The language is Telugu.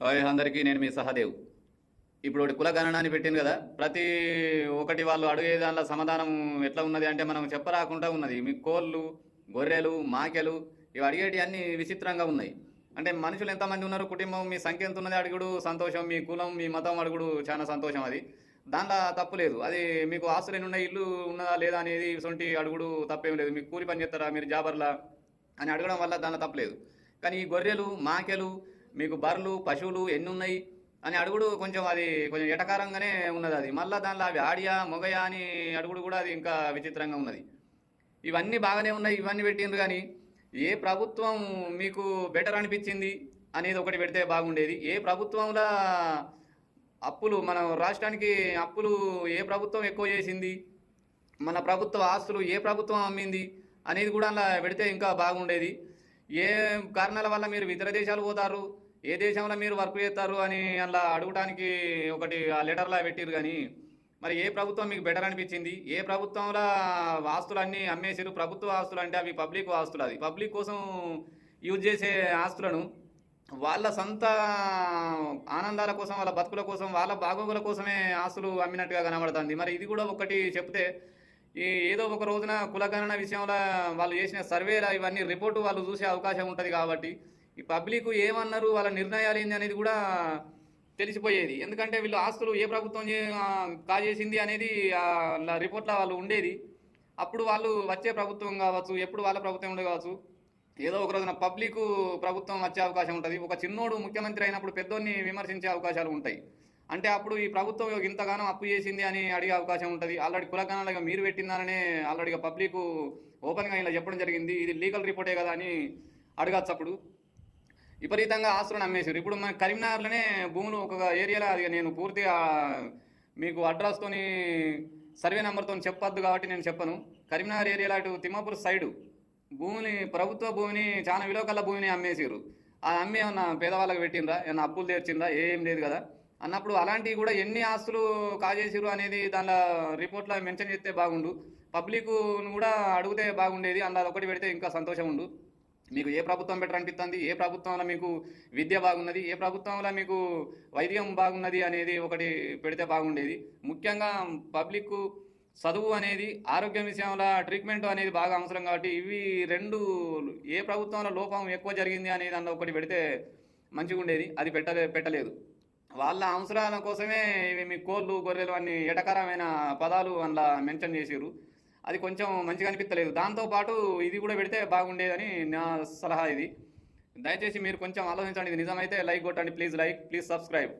హాయ్ అందరికీ నేను మీ సహదేవ్. ఇప్పుడు ఒకటి కుల గణనాన్ని పెట్టింది కదా ప్రతి ఒకటి వాళ్ళు అడిగే దానిలో సమాధానం ఎట్లా ఉన్నది అంటే మనం చెప్పరాకుండా ఉన్నది. మీ కోళ్ళు గొర్రెలు మాకెలు ఇవి అడిగేటి అన్ని విచిత్రంగా ఉన్నాయి. అంటే మనుషులు ఎంతమంది ఉన్నారు? కుటుంబం మీ సంఖ్య ఎంత ఉన్నది అడుగుడు సంతోషం. మీ కులం మీ మతం అడుగుడు చాలా సంతోషం అది. దాంట్లో తప్పు లేదు. అది మీకు ఆస్తులు ఎన్ని ఉన్నాయి? ఇల్లు ఉన్నదా లేదా అనేది సొంటి అడుగుడు తప్పేం లేదు. మీకు కూలి పని చేస్తారా? మీరు జాబర్లా? అని అడగడం వల్ల దాంట్లో తప్పలేదు కానీ ఈ గొర్రెలు మాకెలు మీకు బర్రెలు పశువులు ఎన్ని ఉన్నాయి అని అడుగుడు కొంచెం అది కొంచెం ఎటకారంగానే ఉన్నది అది. మళ్ళీ దానిలో అవి ఆడియా మొగయా అని అడుగుడు కూడా అది ఇంకా విచిత్రంగా ఉన్నది. ఇవన్నీ బాగానే ఉన్నాయి ఇవన్నీ పెట్టిండ్రు కానీ ఏ ప్రభుత్వం మీకు బెటర్ అనిపించింది అనేది ఒకటి పెడితే బాగుండేది. ఏ ప్రభుత్వంలో అప్పులు మన రాష్ట్రానికి అప్పులు ఏ ప్రభుత్వం ఎక్కువ చేసింది మన ప్రభుత్వ ఆస్తులు ఏ ప్రభుత్వం అమ్మింది అనేది కూడా అలా పెడితే ఇంకా బాగుండేది. ఏ కారణాల వల్ల మీరు ఇతర దేశాలు పోతారు ఏ దేశంలో మీరు వర్క్ చేస్తారు అని అలా అడగడానికి ఒకటి ఆ లెటర్లా పెట్టిరు కానీ మరి ఏ ప్రభుత్వం మీకు బెటర్ అనిపించింది? ఏ ప్రభుత్వంలో ఆస్తులు అన్నీ అమ్మేసారు ప్రభుత్వ ఆస్తులు అంటే అవి పబ్లిక్ ఆస్తులు అది. పబ్లిక్ కోసం యూజ్ చేసే ఆస్తులను వాళ్ళ సొంత ఆనందాల కోసం వాళ్ళ బతుకుల కోసం వాళ్ళ బాగోగుల కోసమే ఆస్తులు అమ్మినట్టుగా కనబడుతుంది. మరి ఇది కూడా ఒకటి చెప్తే ఈ ఏదో ఒక రోజున కులగణన విషయంలో వాళ్ళు చేసిన సర్వేల ఇవన్నీ రిపోర్టు వాళ్ళు చూసే అవకాశం ఉంటుంది కాబట్టి ఈ పబ్లిక్ ఏమన్నారు వాళ్ళ నిర్ణయాలు ఏంది అనేది కూడా తెలిసిపోయేది. ఎందుకంటే వీళ్ళు ఆస్తులు ఏ ప్రభుత్వం కాజేసింది అనేది రిపోర్ట్లో వాళ్ళు ఉండేది. అప్పుడు వాళ్ళు వచ్చే ప్రభుత్వం కావచ్చు ఎప్పుడు వాళ్ళ ప్రభుత్వం ఉండే కావచ్చు ఏదో ఒక రోజున పబ్లిక్ ప్రభుత్వం వచ్చే అవకాశం ఉంటుంది. ఒక చిన్నోడు ముఖ్యమంత్రి అయినప్పుడు పెద్దోడిని విమర్శించే అవకాశాలు ఉంటాయి. అంటే అప్పుడు ఈ ప్రభుత్వం ఇంతగానో అప్పు చేసింది అని అడిగే అవకాశం ఉంటుంది. ఆల్రెడీ కులగణాలుగా మీరు పెట్టిందననే ఆల్రెడీగా పబ్లిక్ ఓపెన్గా ఇలా చెప్పడం జరిగింది. ఇది లీగల్ రిపోర్టే కదా అని అడగచ్చు అప్పుడు. విపరీతంగా ఆస్తులను అమ్మేశారు. ఇప్పుడు మన కరీంనగర్లోనే భూములు ఒక ఏరియాలో అది నేను పూర్తిగా మీకు అడ్రస్తోని సర్వే నెంబర్తో చెప్పొద్దు కాబట్టి నేను చెప్పను. కరీంనగర్ ఏరియాలో అటు తిమ్మాపూర్ సైడు భూమిని ప్రభుత్వ భూమిని చాలా విలువ భూమిని అమ్మేసారు ఆ అమ్మి ఏమన్నా పేదవాళ్ళకి పెట్టిండ్రా? ఏమన్నా అప్పులు తీర్చిందా ఏం లేదు కదా. అన్నప్పుడు అలాంటివి కూడా ఎన్ని ఆస్తులు కాజేసిరు అనేది దానిలో రిపోర్ట్లో మెన్షన్ చేస్తే బాగుండు. పబ్లిక్ కూడా అడిగితే బాగుండేది. అందులో ఒకటి పెడితే ఇంకా సంతోషం ఉండు. మీకు ఏ ప్రభుత్వం బెటర్ అనిపిస్తుంది? ఏ ప్రభుత్వంలో మీకు విద్య బాగున్నది? ఏ ప్రభుత్వంలో మీకు వైద్యం బాగున్నది అనేది ఒకటి పెడితే బాగుండేది. ముఖ్యంగా పబ్లిక్ చదువు అనేది ఆరోగ్యం విషయంలో ట్రీట్మెంట్ అనేది బాగా అవసరం కాబట్టి ఇవి రెండు ఏ ప్రభుత్వంలో లోపం ఎక్కువ జరిగింది అనేది అందులో ఒకటి పెడితే మంచిగా ఉండేది. అది పెట్టలే పెట్టలేదు. వాళ్ళ అవసరాల కోసమే ఇవి మీ కోళ్ళు గొర్రెలు అన్ని ఎటకరమైన పదాలు అందులో మెన్షన్ చేసిర్రు. అది కొంచెం మంచిగా అనిపించలేదు దాంతోపాటు ఇది కూడా పెడితే బాగుండేదని నా సలహా ఇది. దయచేసి మీరు కొంచెం ఆలోచించండి. ఇది నిజమైతే లైక్ కొట్టండి. Please like please subscribe.